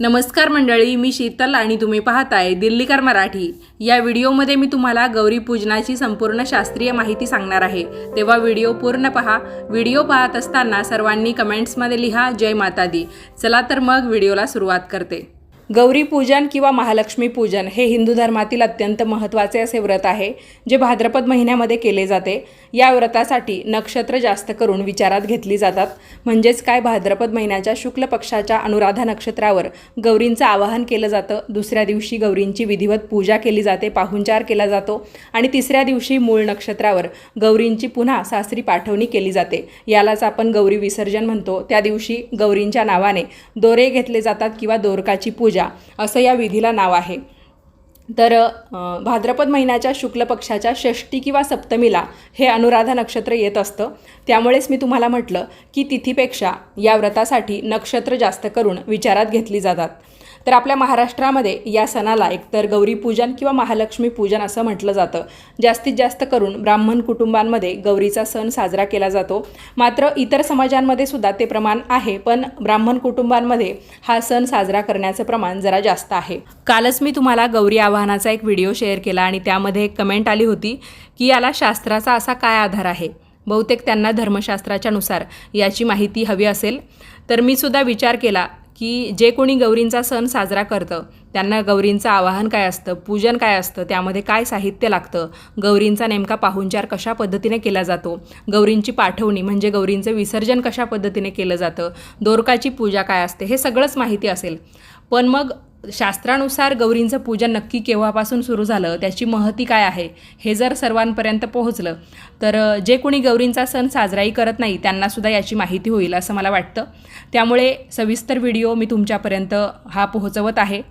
नमस्कार मंडळी मी शीतल आणि तुम्ही पाहताय दिल्लीकर मराठी. या व्हिडिओमध्ये मी तुम्हाला गौरी पूजनाची संपूर्ण शास्त्रीय माहिती सांगणार आहे. तेव्हा व्हिडिओ पूर्ण पहा. व्हिडिओ पाहत असताना सर्वांनी कमेंट्समध्ये लिहा जय माता दी चला तर मग व्हिडिओला सुरुवात करते. गौरी पूजन किंवा महालक्ष्मी पूजन हे हिंदू धर्मातील अत्यंत महत्त्वाचे असे व्रत आहे जे भाद्रपद महिन्यामध्ये केले जाते. या व्रतासाठी नक्षत्र जास्त करून विचारात घेतली जातात. म्हणजेच काय? भाद्रपद महिन्याच्या शुक्ल पक्षाच्या अनुराधा नक्षत्रावर गौरींचं आवाहन केलं जातं. दुसऱ्या दिवशी गौरींची विधिवत पूजा केली जाते पाहुणचार केला जातो आणि तिसऱ्या दिवशी मूळ नक्षत्रावर गौरींची पुन्हा सासरी पाठवणी केली जाते. यालाच आपण गौरी विसर्जन म्हणतो. त्या दिवशी गौरींच्या नावाने दोरे घेतले जातात किंवा दोरकाची पूजा असं या विधीला नाव आहे. तर भाद्रपद महिन्याच्या शुक्ल पक्षाच्या षष्टी किंवा सप्तमीला हे अनुराधा नक्षत्र येत असतं. त्यामुळेच मी तुम्हाला म्हटलं की तिथीपेक्षा या व्रतासाठी नक्षत्र जास्त करून विचारात घेतली जातात. तर आपल्या महाराष्ट्रामध्ये या सणाला एकतर गौरी पूजन किंवा महालक्ष्मी पूजन असं म्हटलं जातं. जास्तीत जास्त करून ब्राह्मण कुटुंबांमध्ये गौरीचा सण साजरा केला जातो. मात्र इतर समाजांमध्ये सुद्धा ते प्रमाण आहे पण ब्राह्मण कुटुंबांमध्ये हा सण साजरा करण्याचं प्रमाण जरा जास्त आहे. कालच मी तुम्हाला गौरी आवाहनाचा एक व्हिडिओ शेअर केला आणि त्यामध्ये एक कमेंट आली होती की याला शास्त्राचा असा काय आधार आहे? बहुतेक त्यांना धर्मशास्त्राच्या नुसार याची माहिती हवी असेल. तर मी सुद्धा विचार केला की जे कोणी गौरींचा सण साजरा करतं त्यांना गौरींचं आवाहन काय असतं पूजन काय असतं त्यामध्ये काय साहित्य लागतं गौरींचा नेमका पाहुणचार कशा पद्धतीने केला जातो गौरींची पाठवणी म्हणजे गौरींचं विसर्जन कशा पद्धतीने केलं जातं दोरकाची पूजा काय असते हे सगळंच माहिती असेल. पण मग शास्त्रानुसार गौरींचं पूजन नक्की केव्हापासून सुरू झालं त्याची महती काय आहे हे जर सर्वांपर्यंत पोहोचलं तर जे कोणी गौरींचा सण साजराही करत नाही त्यांनासुद्धा याची माहिती होईल असं मला वाटतं. त्यामुळे सविस्तर व्हिडिओ मी तुमच्यापर्यंत हा पोहोचवत आहे.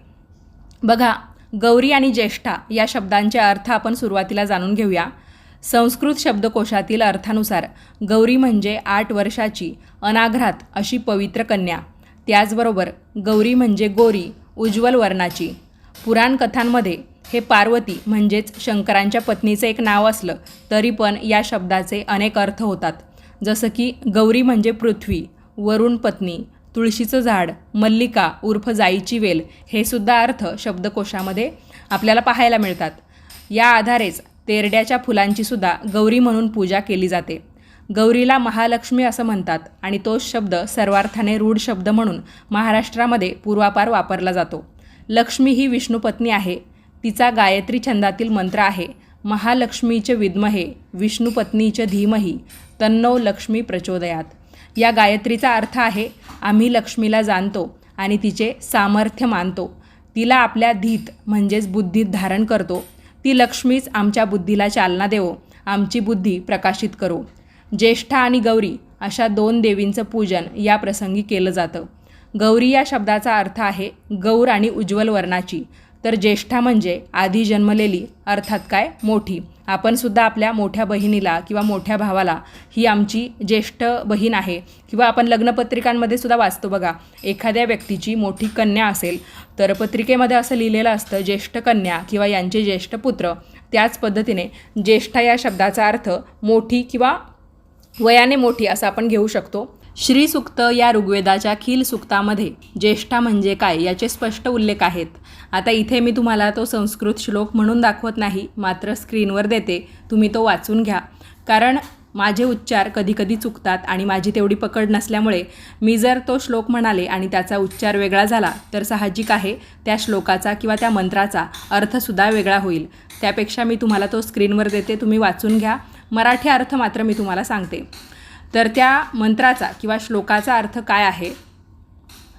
बघा गौरी आणि ज्येष्ठा या शब्दांचे अर्थ आपण सुरुवातीला जाणून घेऊया. संस्कृत शब्दकोशातील अर्थानुसार गौरी म्हणजे आठ वर्षाची अनाघ्रात अशी पवित्र कन्या. त्याचबरोबर गौरी म्हणजे गोरी उज्ज्वल वर्णाची. पुराण कथांमध्ये हे पार्वती म्हणजेच शंकरांच्या पत्नीचं एक नाव असलं तरी पण या शब्दाचे अनेक अर्थ होतात. जसं की गौरी म्हणजे पृथ्वी वरुण पत्नी तुळशीचं झाड मल्लिका उर्फ जाईची वेल हे सुद्धा अर्थ शब्दकोशामध्ये आपल्याला पाहायला मिळतात. या आधारेच तेरड्याच्या फुलांची सुद्धा गौरी म्हणून पूजा केली जाते. गौरीला महालक्ष्मी असं म्हणतात आणि तोच शब्द सर्वार्थाने रूढ शब्द म्हणून महाराष्ट्रामध्ये पूर्वापार वापरला जातो. लक्ष्मी ही विष्णुपत्नी आहे. तिचा गायत्री छंदातील मंत्र आहे महालक्ष्मीचे विद्महे विष्णुपत्नीचे धीमही तन्नो लक्ष्मी प्रचोदयात. या गायत्रीचा अर्थ आहे आम्ही लक्ष्मीला जाणतो आणि तिचे सामर्थ्य मानतो. तिला आपल्या धीत म्हणजेच बुद्धीत धारण करतो. ती लक्ष्मीच आमच्या बुद्धीला चालना देवो आमची बुद्धी प्रकाशित करो. ज्येष्ठा आणि गौरी अशा दोन देवींचं पूजन या प्रसंगी केलं जातं. गौरी या शब्दाचा अर्थ आहे गौर आणि उज्ज्वल वर्णाची. तर ज्येष्ठा म्हणजे आधी जन्मलेली अर्थात काय? मोठी. आपण सुद्धा आपल्या मोठ्या बहिणीला किंवा मोठ्या भावाला ही आमची ज्येष्ठ बहीण आहे किंवा आपण लग्नपत्रिकांमध्ये सुद्धा वाचतो बघा. एखाद्या व्यक्तीची मोठी कन्या असेल तर पत्रिकेमध्ये असं लिहिलेलं असतं ज्येष्ठ कन्या किंवा यांचे ज्येष्ठ पुत्र. त्याच पद्धतीने ज्येष्ठा या शब्दाचा अर्थ मोठी किंवा वयाने मोठी असं आपण घेऊ शकतो. श्री सुक्त या ऋग्वेदाच्या खील सुक्तामध्ये ज्येष्ठा म्हणजे काय याचे स्पष्ट उल्लेख आहेत. आता इथे मी तुम्हाला तो संस्कृत श्लोक म्हणून दाखवत नाही मात्र स्क्रीनवर देते. तुम्ही तो वाचून घ्या. कारण माझे उच्चार कधीकधी चुकतात आणि माझी तेवढी पकड नसल्यामुळे मी जर तो श्लोक म्हणाले आणि त्याचा उच्चार वेगळा झाला तर साहजिक आहे. त्या श्लोकाचा किंवा त्या मंत्राचा अर्थसुद्धा वेगळा होईल. त्यापेक्षा मी तुम्हाला तो स्क्रीनवर देते. तुम्ही वाचून घ्या. मराठी अर्थ मात्र मी तुम्हाला सांगते. तर त्या मंत्राचा किंवा श्लोकाचा अर्थ काय आहे?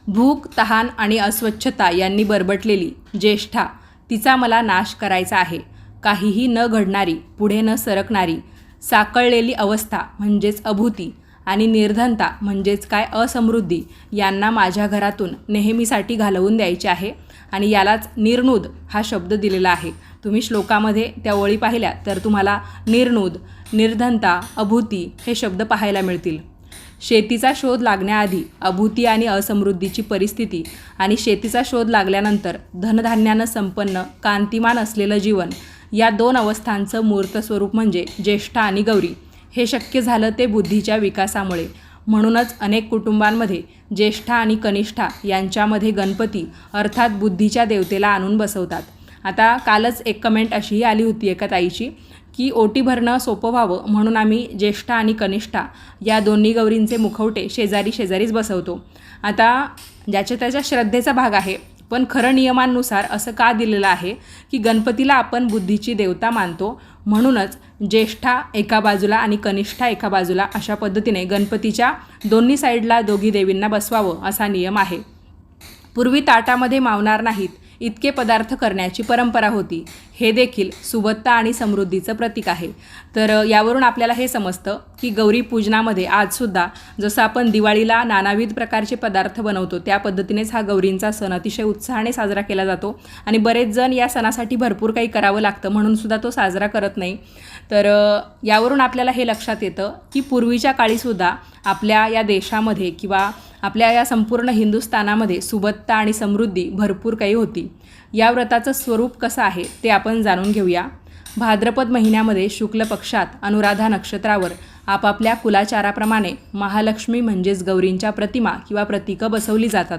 भूक तहान आणि अस्वच्छता यांनी बरबटलेली ज्येष्ठा तिचा मला नाश करायचा आहे. काहीही न घडणारी पुढे न सरकणारी साकळलेली अवस्था म्हणजेच अभूती आणि निर्धनता म्हणजेच काय? असमृद्धी यांना माझ्या घरातून नेहमीसाठी घालवून द्यायचे आहे. आणि यालाच निर्णूद हा शब्द दिलेला आहे. तुम्ही श्लोकामध्ये त्या ओळी पाहिल्या तर तुम्हाला निर्णूद निर्धनता अभूती हे शब्द पाहायला मिळतील. शेतीचा शोध लागण्याआधी अभूती आणि असमृद्धीची परिस्थिती आणि शेतीचा शोध लागल्यानंतर धनधान्यानं संपन्न कांतिमान असलेलं जीवन या दोन अवस्थांचं मूर्त स्वरूप म्हणजे ज्येष्ठा आणि गौरी. हे शक्य झालं ते बुद्धीच्या विकासामुळे. म्हणूनच अनेक कुटुंबांमध्ये ज्येष्ठा आणि कनिष्ठा यांच्यामध्ये गणपती अर्थात बुद्धीच्या देवतेला आणून बसवतात. आता कालच एक कमेंट अशीही आली होती एका ताईची की ओटी भरणं सोपं व्हावं म्हणून आम्ही ज्येष्ठा आणि कनिष्ठा या दोन्ही गौरींचे मुखवटे शेजारी शेजारीच बसवतो. आता ज्याच्या त्याच्या श्रद्धेचा भाग आहे पण खरं नियमांनुसार असं का दिलेलं आहे की गणपतीला आपण बुद्धीची देवता मानतो म्हणूनच ज्येष्ठा एका बाजूला आणि कनिष्ठा एका बाजूला अशा पद्धतीने गणपतीच्या दोन्ही साईडला दोघी देवींना बसवावं असा नियम आहे. पूर्वी ताटामध्ये मावणार नाहीत. इतके पदार्थ करण्याची परंपरा होती. हे देखील सुबत्ता आणि समृद्धीचं प्रतीक आहे. तर यावरून आपल्याला हे समजतं की गौरी पूजनामध्ये आजसुद्धा जसं आपण दिवाळीला नानाविध प्रकारचे पदार्थ बनवतो त्या पद्धतीनेच हा गौरींचा सण अतिशय उत्साहाने साजरा केला जातो आणि बरेच जण या सणासाठी भरपूर काही करावं लागतं म्हणून सुद्धा तो साजरा करत नाही. तर यावरून आपल्याला हे लक्षात येतं की पूर्वीच्या काळीसुद्धा आपल्या या देशामध्ये किंवा आपल्या या संपूर्ण हिंदुस्थानामध्ये सुबत्ता आणि समृद्धी भरपूर काही होती. या व्रताचं स्वरूप कसं आहे ते आपण जाणून घेऊया. भाद्रपद महिन्यामध्ये शुक्ल पक्षात अनुराधा नक्षत्रावर आपापल्या कुलाचाराप्रमाणे महालक्ष्मी म्हणजेच गौरींच्या प्रतिमा किंवा प्रतीकं बसवली जातात.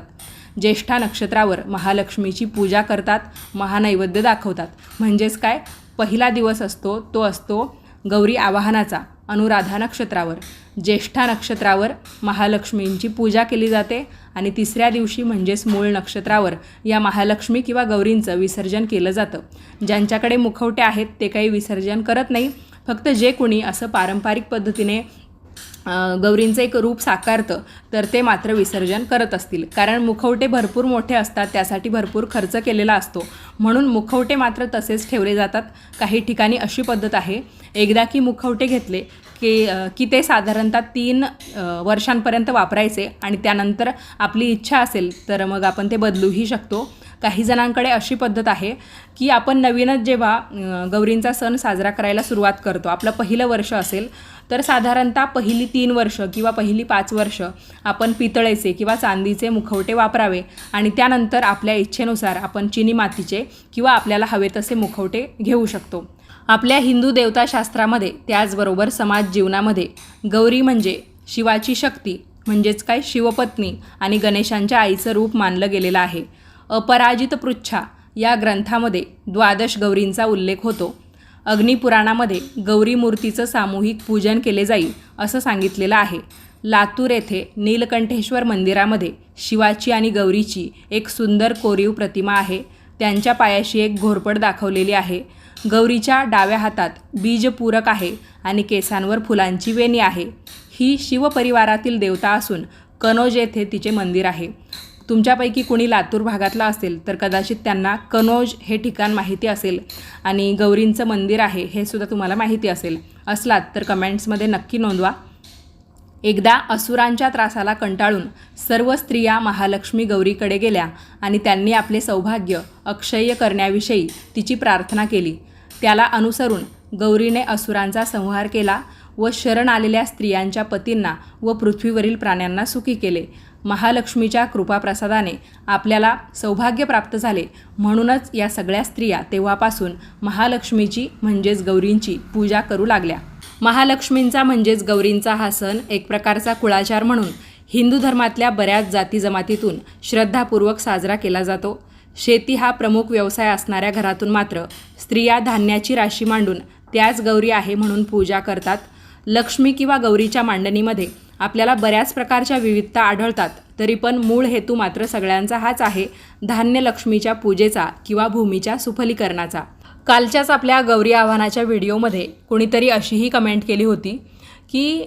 ज्येष्ठा नक्षत्रावर महालक्ष्मीची पूजा करतात महानैवेद्य दाखवतात. म्हणजेच काय? पहिला दिवस असतो तो असतो गौरी आवाहनाचा. अनुराधा नक्षत्रावर. ज्येष्ठा नक्षत्रावर महालक्ष्मींची पूजा केली जाते आणि तिसऱ्या दिवशी म्हणजेच मूळ नक्षत्रावर या महालक्ष्मी किंवा गौरींचं विसर्जन केलं जातं. ज्यांच्याकडे मुखवटे आहेत ते काही विसर्जन करत नाही. फक्त जे कोणी असं पारंपरिक पद्धतीने गौरींचं एक रूप साकारतं तर ते मात्र विसर्जन करत असतील. कारण मुखवटे भरपूर मोठे असतात त्यासाठी भरपूर खर्च केलेला असतो. म्हणून मुखवटे मात्र तसेच ठेवले जातात. काही ठिकाणी अशी पद्धत आहे. एकदा की मुखवटे घेतले की की ते साधारणतः तीन वर्षांपर्यंत वापरायचे आणि त्यानंतर आपली इच्छा असेल तर मग आपण ते बदलूही शकतो. काही जणांकडे अशी पद्धत आहे की आपण नवीनच जेव्हा गौरींचा सण साजरा करायला सुरुवात करतो आपलं पहिलं वर्ष असेल तर साधारणतः पहिली तीन वर्ष किंवा पहिली पाच वर्ष आपण पितळेचे किंवा चांदीचे मुखवटे वापरावे आणि त्यानंतर आपल्या इच्छेनुसार आपण चिनी मातीचे किंवा आपल्याला हवे तसे मुखवटे घेऊ शकतो. आपल्या हिंदू देवताशास्त्रामध्ये त्याचबरोबर समाज जीवनामध्ये गौरी म्हणजे शिवाची शक्ती म्हणजेच काय शिवपत्नी आणि गणेशांच्या आईचं रूप मानलं गेलेलं आहे. अपराजित पृच्छा या ग्रंथामध्ये द्वादश गौरींचा उल्लेख होतो. अग्निपुराणामध्ये गौरी मूर्तीचं सामूहिक पूजन केले जाईल असं सांगितलेलं आहे. लातूर येथे नीलकंठेश्वर मंदिरामध्ये शिवाची आणि गौरीची एक सुंदर कोरीव प्रतिमा आहे. त्यांच्या पायाशी एक घोरपड दाखवलेली आहे. गौरीच्या डाव्या हातात बीजपूरक आहे आणि केसांवर फुलांची वेणी आहे. ही शिवपरिवारातील देवता असून कनोज येथे तिचे मंदिर आहे. तुमच्यापैकी कुणी लातूर भागातला असेल तर कदाचित त्यांना कनोज हे ठिकाण माहिती असेल आणि गौरींचं मंदिर आहे हे सुद्धा तुम्हाला माहिती असेल. असलात तर कमेंट्समध्ये नक्की नोंदवा. एकदा असुरांच्या त्रासाला कंटाळून सर्व स्त्रिया महालक्ष्मी गौरीकडे गेल्या आणि त्यांनी आपले सौभाग्य अक्षय्य करण्याविषयी तिची प्रार्थना केली. त्याला अनुसरून गौरीने असुरांचा संहार केला व शरण आलेल्या स्त्रियांच्या पतींना व पृथ्वीवरील प्राण्यांना सुखी केले. महालक्ष्मीच्या कृपाप्रसादाने आपल्याला सौभाग्य प्राप्त झाले. म्हणूनच या सगळ्या स्त्रिया तेव्हापासून महालक्ष्मीची म्हणजेच गौरींची पूजा करू लागल्या. महालक्ष्मींचा म्हणजेच गौरींचा हा सण एक प्रकारचा कुळाचार म्हणून हिंदू धर्मातल्या बऱ्याच जाती जमातीतून श्रद्धापूर्वक साजरा केला जातो. शेती हा प्रमुख व्यवसाय असणाऱ्या घरातून मात्र स्त्रिया धान्याची राशी मांडून त्याच गौरी आहे म्हणून पूजा करतात. लक्ष्मी किंवा गौरीच्या मांडणीमध्ये आपल्याला बऱ्याच प्रकारच्या विविधता आढळतात. तरी पण मूळ हेतू मात्र सगळ्यांचा हाच आहे धान्य लक्ष्मीच्या पूजेचा किंवा भूमीच्या सुफलीकरणाचा. कालच्याच आपल्या गौरी आव्हानाच्या व्हिडिओमध्ये कुणीतरी अशीही कमेंट केली होती की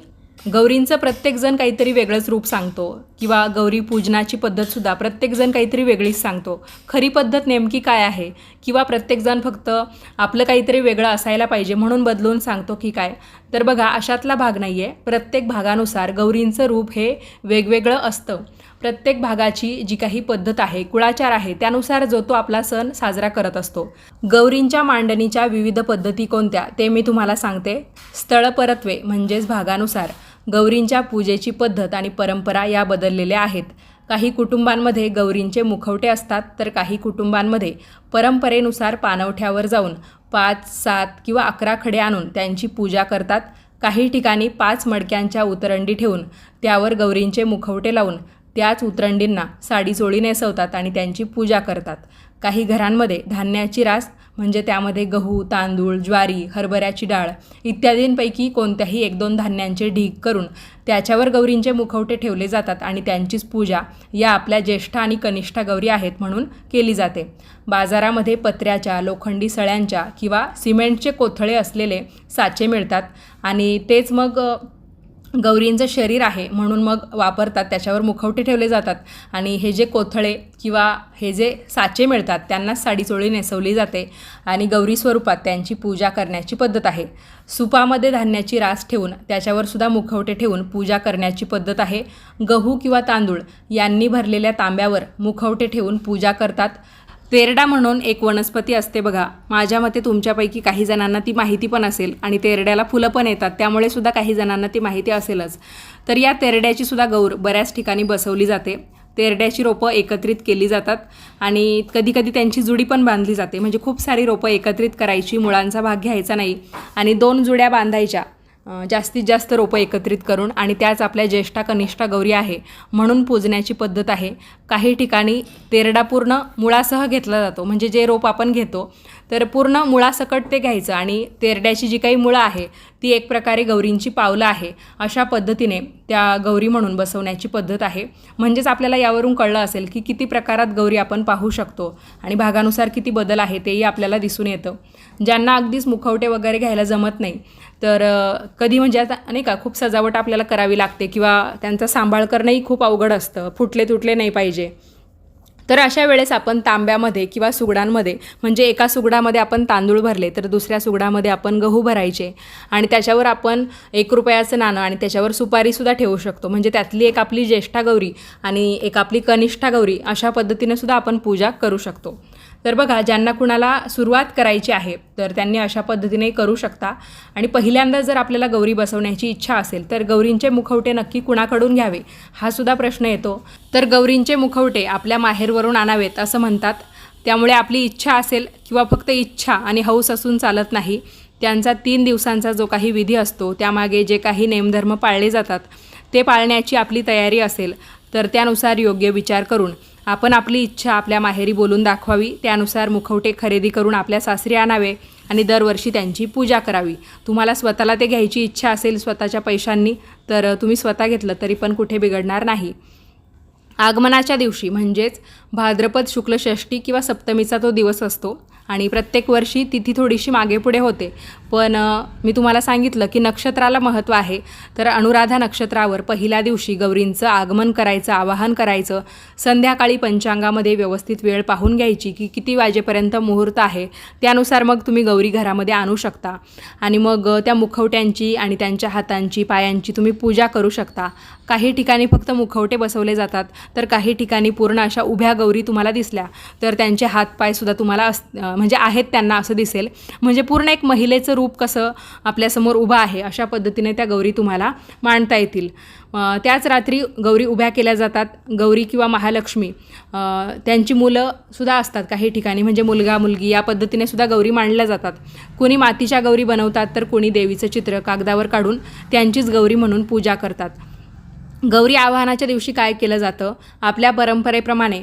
गौरींचं प्रत्येकजण काहीतरी वेगळंच रूप सांगतो. किंवा गौरी पूजनाची पद्धतसुद्धा प्रत्येकजण काहीतरी वेगळीच सांगतो. खरी पद्धत नेमकी काय आहे? किंवा प्रत्येकजण फक्त आपलं काहीतरी वेगळं असायला पाहिजे म्हणून बदलून सांगतो की काय? तर बघा अशातला भाग नाही आहे प्रत्येक भागानुसार गौरींचं रूप हे वेगवेगळं असतं. प्रत्येक भागाची जी काही पद्धत आहे कुळाचार आहे त्यानुसार जो तो आपला सण साजरा करत असतो. गौरींच्या मांडणीच्या विविध पद्धती कोणत्या? ते मी तुम्हाला सांगते. स्थळपरत्वे म्हणजेच भागानुसार. गौरींच्या पूजेची पद्धत आणि परंपरा या बदललेल्या आहेत. काही कुटुंबांमध्ये गौरींचे मुखवटे असतात तर काही कुटुंबांमध्ये परंपरेनुसार पानवठ्यावर जाऊन पाच सात किंवा अकरा खडे आणून त्यांची पूजा करतात. काही ठिकाणी पाच मडक्यांच्या उतरंडी ठेवून त्यावर गौरींचे मुखवटे लावून त्याच उतरंडींना साडी नेसवतात आणि त्यांची पूजा करतात. काही घरांमध्ये धान्याची रास म्हणजे त्यामध्ये गहू तांदूळ ज्वारी हरभऱ्याची डाळ इत्यादींपैकी कोणत्याही एक दोन धान्यांचे ढीग करून त्याच्यावर गौरींचे मुखवटे ठेवले जातात आणि त्यांचीच पूजा या आपल्या ज्येष्ठ आणि कनिष्ठ गौरी आहेत म्हणून केली जाते. बाजारामध्ये पत्र्याच्या लोखंडी सळ्यांच्या किंवा सिमेंटचे कोथळे असलेले साचे मिळतात आणि तेच मग गौरींचं शरीर आहे म्हणून मग वापरतात त्याच्यावर मुखवटे ठेवले जातात. आणि हे जे कोथळे किंवा हे जे साचे मिळतात त्यांना साडीचोळी नेसवली जाते आणि गौरी स्वरूपात त्यांची पूजा करण्याची पद्धत आहे. सुपामध्ये धान्याची रास ठेवून त्याच्यावर सुद्धा मुखवटे ठेवून पूजा करण्याची पद्धत आहे. गहू किंवा तांदूळ यांनी भरलेल्या तांब्यावर मुखवटे ठेवून पूजा करतात. तेरडा म्हणून एक वनस्पती असते बघा. माझ्या मते तुमच्यापैकी काही जणांना ती माहिती पण असेल आणि तेरड्याला फुलं पण येतात. त्यामुळे सुद्धा काही जणांना ती माहिती असेलच. तर या तेरड्याची सुद्धा गौर बऱ्याच ठिकाणी बसवली जाते. तेरड्याची रोपं एकत्रित केली जातात आणि कधीकधी त्यांची जुडी पण बांधली जाते. म्हणजे खूप सारी रोपं एकत्रित करायची मुळांचा भाग घ्यायचा नाही आणि दोन जुड्या बांधायच्या. जास्तीत जास्त रोपं एकत्रित करून आणि त्याच आपल्या ज्येष्ठा कनिष्ठा गौरी आहे म्हणून पूजण्याची पद्धत आहे. काही ठिकाणी तेरडा पूर्ण मुळासह घेतला जातो. म्हणजे जे रोप आपण घेतो तर पूर्ण मुळासकट ते घ्यायचं आणि तेरड्याची जी काही मुळं आहे ती एक प्रकारे गौरींची पावलं आहे. अशा पद्धतीने त्या गौरी म्हणून बसवण्याची पद्धत आहे. म्हणजेच आपल्याला यावरून कळलं असेल की किती प्रकारात गौरी आपण पाहू शकतो आणि भागानुसार किती बदल आहे तेही आपल्याला दिसून येतं. ज्यांना अगदीच मुखवटे वगैरे घ्यायला जमत नाही. तर कधी म्हणजे आता नाही का खूप सजावट आपल्याला करावी लागते किंवा त्यांचा सांभाळ करणंही खूप अवघड असतं. फुटले तुटले नाही पाहिजे. तर अशा वेळेस आपण तांब्यामध्ये किंवा सुगडांमध्ये म्हणजे एका सुगडामध्ये आपण तांदूळ भरले तर दुसऱ्या सुगडामध्ये आपण गहू भरायचे आणि त्याच्यावर आपण एक रुपयाचं नाणं आणि त्याच्यावर सुपारीसुद्धा ठेवू शकतो. म्हणजे त्यातली एक आपली ज्येष्ठा गौरी आणि एक आपली कनिष्ठा गौरी अशा पद्धतीने सुद्धा आपण पूजा करू शकतो. तर बघा ज्यांना कुणाला सुरुवात करायची आहे तर त्यांनी अशा पद्धतीने करू शकता. आणि पहिल्यांदा जर आपल्याला गौरी बसवण्याची इच्छा असेल तर गौरींचे मुखवटे नक्की कुणाकडून घ्यावे हा सुद्धा प्रश्न येतो. तर गौरींचे मुखवटे आपल्या माहेरवरून आणावेत असं म्हणतात. त्यामुळे आपली इच्छा असेल किंवा फक्त इच्छा आणि हौस असून चालत नाही त्यांचा तीन दिवसांचा जो काही विधी असतो त्यामागे जे काही नेमधर्म पाळले जातात ते पाळण्याची आपली तयारी असेल तर त्यानुसार योग्य विचार करून आपण आपली इच्छा आपल्या माहेरी बोलून दाखवावी. त्यानुसार मुखवटे खरेदी करून आपल्या सासरी आणावे आणि दरवर्षी त्यांची पूजा करावी. तुम्हाला स्वतःला ते घ्यायची इच्छा असेल स्वतःच्या पैशांनी तर तुम्ही स्वतः घेतलं तरी पण कुठे बिघडणार नाही. आगमनाच्या दिवशी म्हणजेच भाद्रपद शुक्ल षष्ठी किंवा सप्तमीचा तो दिवस असतो आणि प्रत्येक वर्षी तिथी थोडीशी मागे पुढे होते. पण मी तुम्हाला सांगितलं की नक्षत्राला महत्त्व आहे. तर अनुराधा नक्षत्रावर पहिल्या दिवशी गौरींचं आगमन करायचं आवाहन करायचं. संध्याकाळी पंचांगामध्ये व्यवस्थित वेळ पाहून घ्यायची की किती वाजेपर्यंत मुहूर्त आहे. त्यानुसार मग तुम्ही गौरी घरामध्ये आणू शकता. आणि मग त्या मुखवट्यांची आणि त्यांच्या हातांची पायांची तुम्ही पूजा करू शकता. काही ठिकाणी फक्त मुखवटे बसवले जातात तर काही ठिकाणी पूर्ण अशा उभ्या गौरी तुम्हाला दिसल्या. तर त्यांचे हातपायसुद्धा तुम्हाला अस म्हणजे आहेत त्यांना असं दिसेल. म्हणजे पूर्ण एक महिलेचं रूप कसं आपल्यासमोर उभं आहे अशा पद्धतीने त्या गौरी तुम्हाला मांडता येतील. त्याच रात्री गौरी उभ्या केल्या जातात. गौरी किंवा महालक्ष्मी त्यांची मुलं सुद्धा असतात काही ठिकाणी. म्हणजे मुलगा मुलगी या पद्धतीने सुद्धा गौरी मांडल्या जातात. कोणी मातीच्या गौरी बनवतात तर कोणी देवीचं चित्र कागदावर काढून त्यांचीच गौरी म्हणून पूजा करतात. गौरी आवाहनाच्या दिवशी काय केलं जातं? आपल्या परंपरेप्रमाणे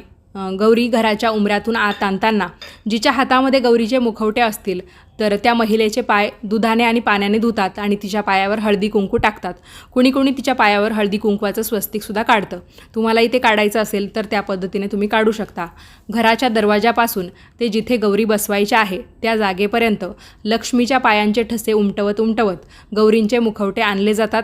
गौरी घराच्या उमऱ्यातून आत आणताना जिच्या हातामध्ये गौरीचे मुखवटे असतील तर त्या महिलेचे पाय दुधाने आणि पाण्याने धुतात आणि तिच्या पायावर हळदी कुंकू टाकतात. कुणी कुणी तिच्या पायावर हळदी कुंकवाचं स्वस्तिकसुद्धा काढतं. तुम्हाला इथे काढायचं असेल तर त्या पद्धतीने तुम्ही काढू शकता. घराच्या दरवाजापासून ते जिथे गौरी बसवायच्या आहे त्या जागेपर्यंत लक्ष्मीच्या पायांचे ठसे उमटवत उमटवत गौरींचे मुखवटे आणले जातात.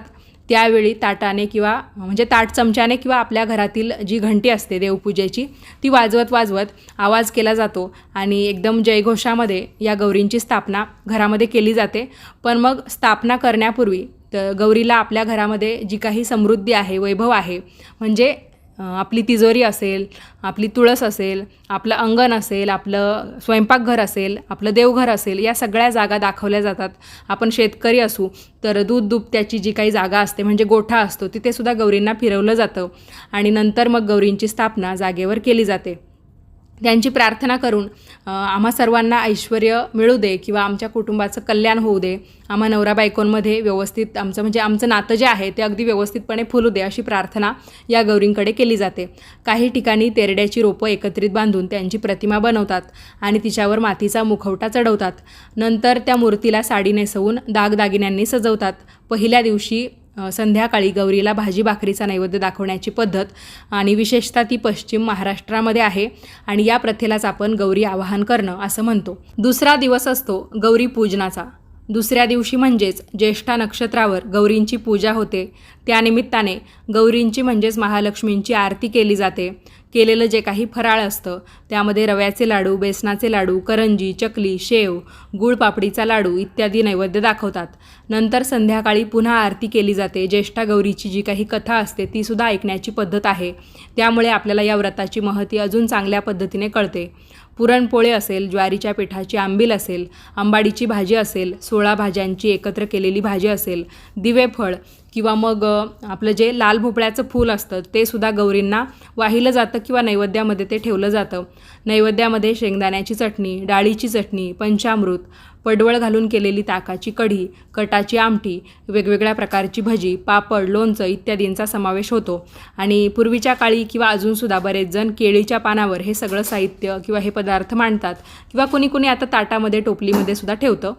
त्यावेळी ताटाने किंवा म्हणजे ताट चमच्याने किंवा आपल्या घरातील जी घंटी असते देवपूजेची ती वाजवत वाजवत आवाज केला जातो आणि एकदम जयघोषामध्ये या गौरींची स्थापना घरामध्ये केली जाते. पण मग स्थापना करण्यापूर्वी तर गौरीला आपल्या घरामध्ये जी काही समृद्धी आहे वैभव आहे म्हणजे आपली तिजोरी असेल आपली तुळस असेल आपलं अंगण असेल आपलं स्वयंपाकघर असेल आपलं देवघर असेल या सगळ्या जागा दाखवल्या जातात. आपण शेतकरी असू तर दूध दुभत्याची जी काही जागा असते म्हणजे गोठा असतो तिथे सुद्धा गौरींना फिरवलं जातं. आणि नंतर मग गौरींची स्थापना जागेवर केली जाते. त्यांची प्रार्थना करून आम्हा सर्वांना ऐश्वर मिळू दे किंवा आमच्या कुटुंबाचं कल्याण होऊ दे. आम्हा नवरा बायकोंमध्ये व्यवस्थित आमचं म्हणजे आमचं नातं जे आहे ते अगदी व्यवस्थितपणे फुलू दे अशी प्रार्थना या गौरींकडे केली जाते. काही ठिकाणी तेरड्याची रोपं एकत्रित बांधून त्यांची प्रतिमा बनवतात आणि तिच्यावर मातीचा मुखवटा चढवतात. नंतर त्या मूर्तीला साडी नेसवून दागदागिन्यांनी सजवतात. पहिल्या दिवशी संध्याकाळी गौरीला भाजी भाकरीचा नैवेद्य दाखवण्याची पद्धत आणि विशेषतः ती पश्चिम महाराष्ट्रामध्ये आहे आणि या प्रथेलाच आपण गौरी आवाहन करणं असं म्हणतो. दुसरा दिवस असतो गौरी पूजनाचा. दुसऱ्या दिवशी म्हणजेच ज्येष्ठा नक्षत्रावर गौरींची पूजा होते. त्यानिमित्ताने गौरींची म्हणजेच महालक्ष्मींची आरती केली जाते. केलेलं जे काही फराळ असतं त्यामध्ये रव्याचे लाडू बेसनाचे लाडू करंजी चकली शेव गुळपापडीचा लाडू इत्यादी नैवेद्य दाखवतात. नंतर संध्याकाळी पुन्हा आरती केली जाते. ज्येष्ठा गौरीची जी काही कथा असते तीसुद्धा ऐकण्याची पद्धत आहे. त्यामुळे आपल्याला या व्रताची महती अजून चांगल्या पद्धतीने कळते. पुरणपोळे असेल ज्वारीच्या पिठाची आंबील असेल आंबाडीची भाजी असेल सोळा भाज्यांची एकत्र केलेली भाजी असेल दिवेफळ किंवा मग आपलं जे लाल भोपळ्याचं फूल असतं ते सुद्धा गौरींना वाहिलं जातं किंवा नैवेद्यामध्ये ते ठेवलं जातं. नैवेद्यामध्ये शेंगदाण्याची चटणी डाळीची चटणी पंचामृत पडवळ घालून केलेली ताकाची कढी कटाची आमटी वेगवेगळ्या प्रकारची भजी पापड लोणचं इत्यादींचा समावेश होतो. आणि पूर्वीच्या काळी किंवा अजूनसुद्धा बरेच जण केळीच्या पानावर हे सगळं साहित्य किंवा हे पदार्थ मांडतात किंवा कुणी कुणी आता ताटामध्ये टोपलीमध्ये सुद्धा ठेवतं.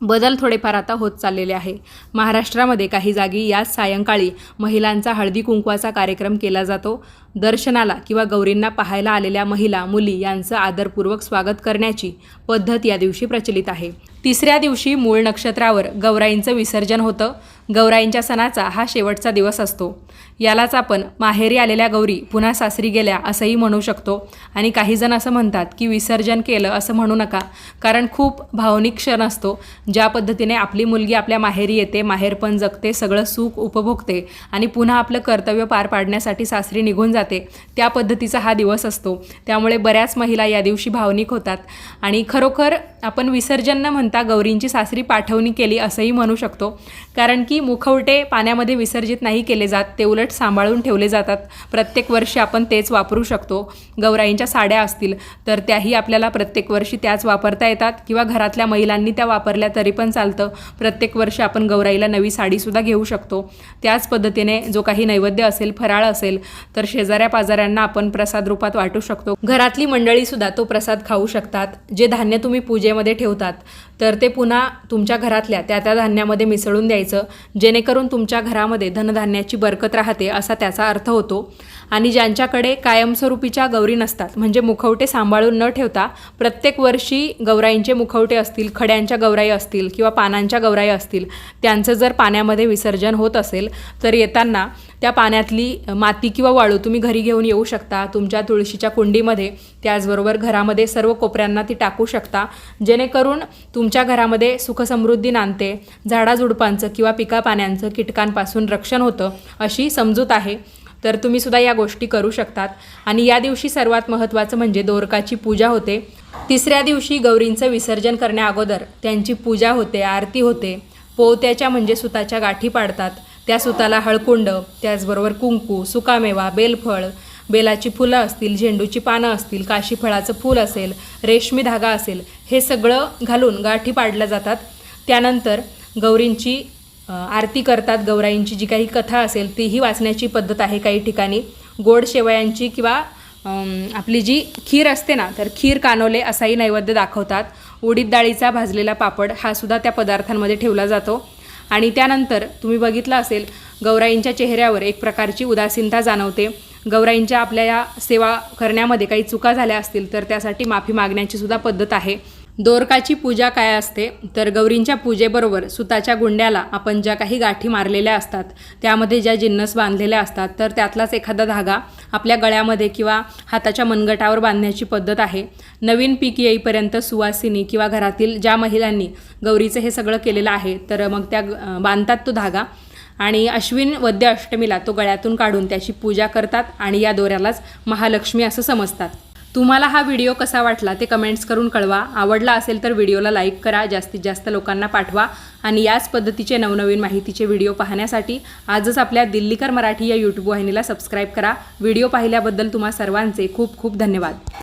बदल थोडेफार आता होत चाललेले आहे. महाराष्ट्रामध्ये काही जागी याच सायंकाळी महिलांचा हळदी कुंकवाचा कार्यक्रम केला जातो. दर्शनाला किंवा गौरींना पाहायला आलेल्या महिला मुली यांचं आदरपूर्वक स्वागत करण्याची पद्धत या दिवशी प्रचलित आहे. तिसऱ्या दिवशी मूळ नक्षत्रावर गौराईंचं विसर्जन होतं. गौराईंच्या सणाचा हा शेवटचा दिवस असतो. यालाच आपण माहेरी आलेल्या गौरी पुन्हा सासरी गेल्या असंही म्हणू शकतो. आणि काही जण असं म्हणतात की विसर्जन केलं असं म्हणू नका. कारण खूप भावनिक क्षण असतो. ज्या पद्धतीने आपली मुलगी आपल्या माहेरी येते माहेरपण जगते सगळं सुख उपभोगते आणि पुन्हा आपलं कर्तव्य पार पाडण्यासाठी सासरी निघून जाते त्या पद्धतीचा हा दिवस असतो. त्यामुळे बऱ्याच महिला या दिवशी भावनिक होतात. आणि खरोखर आपण विसर्जन न म्हणता गौरींची सासरी पाठवणी केली असंही म्हणू शकतो. कारण की मुखवटे पाण्यामध्ये विसर्जित नाही केले जात ते उलट सांभाळून ठेवले जातात. प्रत्येक वर्षी आपण तेच वापरू शकतो. गौराईंच्या साड्या असतील तर त्याही आपल्याला प्रत्येक वर्षी त्याच वापरता येतात किंवा घरातल्या महिलांनी त्या वापरल्या तरी पण चालतं. प्रत्येक वर्षी आपण गौराईला नवी साडीसुद्धा घेऊ शकतो. त्याच पद्धतीने जो काही नैवेद्य असेल फराळ असेल तर शेजाऱ्या पाजाऱ्यांना आपण प्रसाद रूपात वाटू शकतो. घरातली मंडळीसुद्धा तो प्रसाद खाऊ शकतात. जे धान्य तुम्ही पूजेमध्ये ठेवतात तर ते पुन्हा तुमच्या घरातल्या त्या त्या धान्यामध्ये मिसळून द्यायचं. जेणेकरून तुमच्या घरामध्ये धनधान्याची बरकत राहते असा त्याचा अर्थ होतो. आणि ज्यांच्याकडे कायमस्वरूपीच्या गौरी नसतात म्हणजे मुखवटे सांभाळून न ठेवता प्रत्येक वर्षी गौराईंचे मुखवटे असतील खड्यांच्या गौराई असतील किंवा पानांच्या गौराई असतील त्यांचं जर पाण्यामध्ये विसर्जन होत असेल तर येताना त्या पाण्यातली माती किंवा वाळू तुम्ही घरी घेऊन येऊ शकता. तुमच्या तुळशीच्या कुंडीमध्ये त्याचबरोबर घरामध्ये सर्व कोपऱ्यांना ती टाकू शकता. जेणेकरून तुमच्या घरामध्ये सुखसमृद्धी नांदते झाडाझुडपांचं किंवा पिका पाण्यांचं कीटकांपासून रक्षण होतं अशी समजूत आहे. तर तुम्ही सुद्धा या गोष्टी करू शकतात. आणि या दिवशी सर्वात महत्त्वाचं म्हणजे दोरकाची पूजा होते. तिसऱ्या दिवशी गौरींचं विसर्जन करण्याअगोदर त्यांची पूजा होते आरती होते. पोवत्याच्या म्हणजे सुताच्या गाठी पाडतात. त्या सुताला हळकुंड त्याचबरोबर कुंकू सुकामेवा बेलफळ बेलाची फुलं असतील झेंडूची पानं असतील काशी फळाचं फूल असेल रेशमी धागा असेल हे सगळं घालून गाठी पाडल्या जातात. त्यानंतर गौरींची आरती करतात. गौराईंची जी काही कथा असेल तीही वाचण्याची पद्धत आहे काही ठिकाणी. गोड शेवयांची किंवा आपली जी खीर असते ना तर खीर कानोले असाही नैवेद्य दाखवतात. उडीद डाळीचा भाजलेला पापड हा सुद्धा त्या पदार्थांमध्ये ठेवला जातो. आणि त्यानंतर तुम्ही बघितलं असेल गौराईंच्या चेहऱ्यावर एक प्रकारची उदासीनता जाणवते. गौराईंच्या आपल्या या सेवा करण्यामध्ये काही चुका झाल्या असतील तर त्यासाठी माफी मागण्याची सुद्धा पद्धत आहे. दोरकाची पूजा काय असते? तर गौरींच्या पूजेबरोबर सुताच्या गुंड्याला आपण ज्या काही गाठी मारलेल्या असतात त्यामध्ये ज्या जिन्नस बांधलेल्या असतात तर त्यातलाच एखादा धागा आपल्या गळ्यामध्ये किंवा हाताच्या मनगटावर बांधण्याची पद्धत आहे. नवीन पीक येईपर्यंत सुवासिनी किंवा घरातील ज्या महिलांनी गौरीचं हे सगळं केलेलं आहे तर मग त्या बांधतात तो धागा. आणि अश्विन वद्य अष्टमीला तो गळ्यातून काढून त्याची पूजा करतात आणि या दोऱ्यालाच महालक्ष्मी असं समजतात. तुम्हाला हा व्हिडिओ कसा वाटला ते कमेंट्स करून कळवा. आवडला असेल तर व्हिडिओला लाईक करा जास्तीत जास्त लोकांना पाठवा आणि याच पद्धतीचे नवनवीन माहितीचे व्हिडिओ पाहण्यासाठी आजच आपल्या दिल्लीकर मराठी या यूट्यूब वाहिनीला सबस्क्राईब करा. व्हिडिओ पाहिल्याबद्दल तुम्हा सर्वांचे खूप खूप धन्यवाद.